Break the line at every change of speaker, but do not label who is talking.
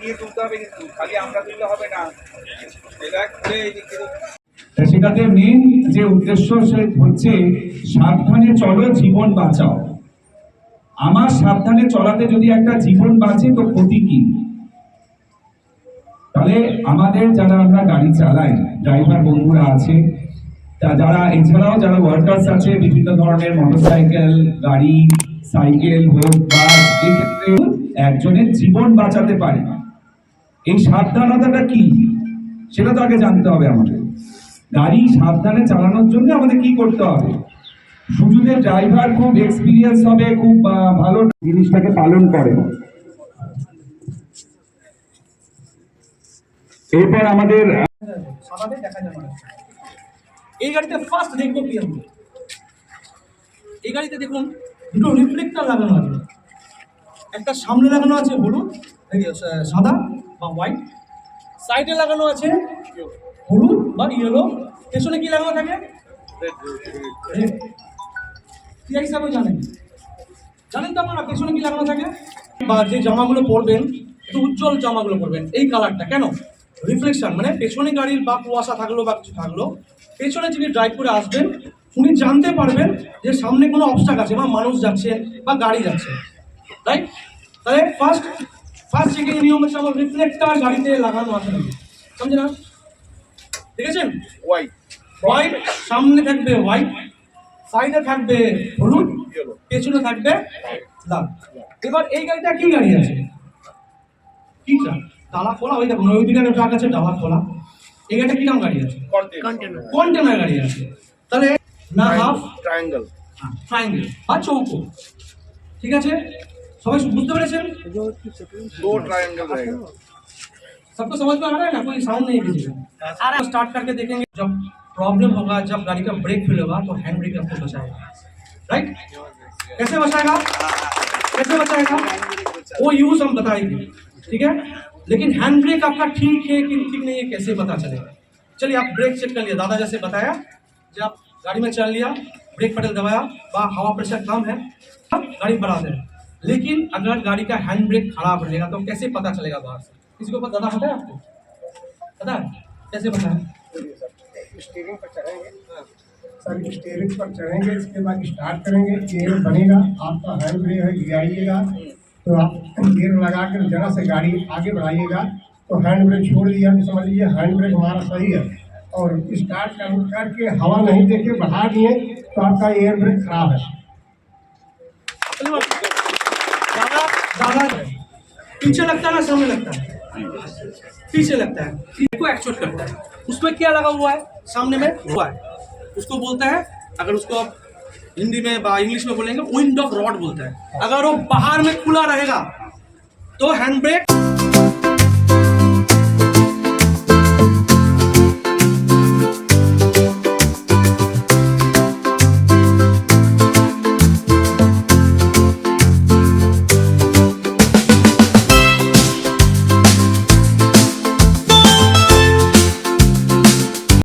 গিয়ে তুলতে মেন যে উদ্দেশ্য সে হচ্ছে, সাবধানে চলো, জীবন বাঁচাও। আমার সাবধানে চলাতে যদি একটা জীবন বাঁচে, তো ক্ষতি কি? তাহলে আমাদের যারা আমরা গাড়ি চালাই ড্রাইভার বন্ধুরা আছে যারা, এছাড়াও যারা ওয়ার্কার্স আছে, বিভিন্ন ধরনের মোটরসাইকেল গাড়ি সাইকেল হোক বাস এক্ষেত্রে একজনের জীবন বাঁচাতে পারে। না এই সাবধানতাটা কি? সেটা তো আগে জানতে হবে আমাদের। গাড়ি সাবধানে চালানোর জন্য আমাদের কি করতে হবে? যে ড্রাইভার খুব এক্সপিরিয়েন্স হবে খুব ভালো জিনিসটাকে পালন করে। এরপর আমাদের
এই গাড়িতে ফার্স্ট দেখব কি আমরা? এই গাড়িতে দেখুন দুটো রিফ্লেক্টার লাগানো আছে। একটা সামনে লাগানো আছে আহ, সাদা বা হোয়াইট সাইডে লাগানো আছে হলুদ বা ইয়েলো পেছনে কি লাগানো থাকে? Red। কি হিসাবে জানেন? জানেন তো আপনারা পেছনে কি লাগানো থাকে? বা যে জামাগুলো পরবেন একটু উজ্জ্বল জামাগুলো পরবেন এই কালারটা কেন? রিফ্লেকশন মানে পেছনে গাড়ির বা কুয়াশা থাকল বা কিছু থাকল পেছনে যিনি ড্রাইভ করে আসবেন উনি জানতে পারবেন যে সামনে কোনো অবস্টাক আছে বা মানুষ যাচ্ছে বা গাড়ি যাচ্ছে। রাইট তাহলে ফার্স্ট ফার্স্ট চেকিং নিয়ম হচ্ছে আমার রিফ্লেক্টার গাড়িতে লাগানো আছে। সমঝে না? দেখেছেন?
হোয়াইট
হোয়াইট সামনে থাকবে হোয়াইট সাইডে থাকবে হলুদ পেছনে থাকবে লাল। এবার এই গাড়িটা কি গাড়ি আছে? কি ট্রাক ডালা খোলা? ওই দেখুন ওই দিকে ট্রাক আছে ডালা খোলা। এই গাড়িটা কীরকম গাড়ি আছে?
কন্টেনার
কন্টেনার গাড়ি আছে। তাহলে না হাফ
ট্রায়াঙ্গেল
ট্রাইঙ্গেল বা চৌকো। ঠিক আছে? সবাই বুঝতে পেরেছেন
दो ट्रायंगल रहेगा
सबको समझ में आ रहा है ना कोई साउंड नहीं है किसी का स्टार्ट करके देखेंगे जब प्रॉब्लम होगा जब गाड़ी का ब्रेक फेल होगा तो हैंड ब्रेक आपको बचाएगा राइट कैसे बचाएगा कैसे बचाएगा वो यूज हम बताएंगे ठीक है लेकिन हैंड ब्रेक आपका ठीक है कि ठीक नहीं है कैसे पता चलेगा चलिए आप ब्रेक चेक कर लिया दादा जैसे बताया जब आप गाड़ी में चल लिया ब्रेक पेडल दबाया बा हवा प्रेशर कम है अब गाड़ी बढ़ा दे लेकिन अगर गाड़ी का हैंड ब्रेक खराब रहेगा तो कैसे पता चलेगा बाहर से? किसी को पता पता है आपको? पता है? कैसे पता है?
स्टीयरिंग पर चढ़ेंगे। सर स्टीयरिंग पर चढ़ेंगे इसके बाद स्टार्ट करेंगे गियर बनेगा आपका हैंड ब्रेक है गिराइएगा तो आप गियर लगा कर जरा से गाड़ी आगे बढ़ाइएगा। तो हैंड ब्रेक छोड़ दिया तो समझ लीजिए हैंड ब्रेक हमारा सही है। और स्टार्ट कर करके हवा नहीं देके बढ़ा दिए तो आपका एयर ब्रेक खराब है।
दादा पीछे लगता है ना, सामने लगता है। पीछे लगता है। इसको एक्चुअल करता है। उसमें क्या लगा हुआ है? सामने में हुआ है। उसको बोलता है, अगर उसको आप हिंदी में इंग्लिश में बोलेंगे विंड ऑफ़ रॉड बोलता है। अगर वो बाहर में खुला रहेगा तो हैंड ब्रेक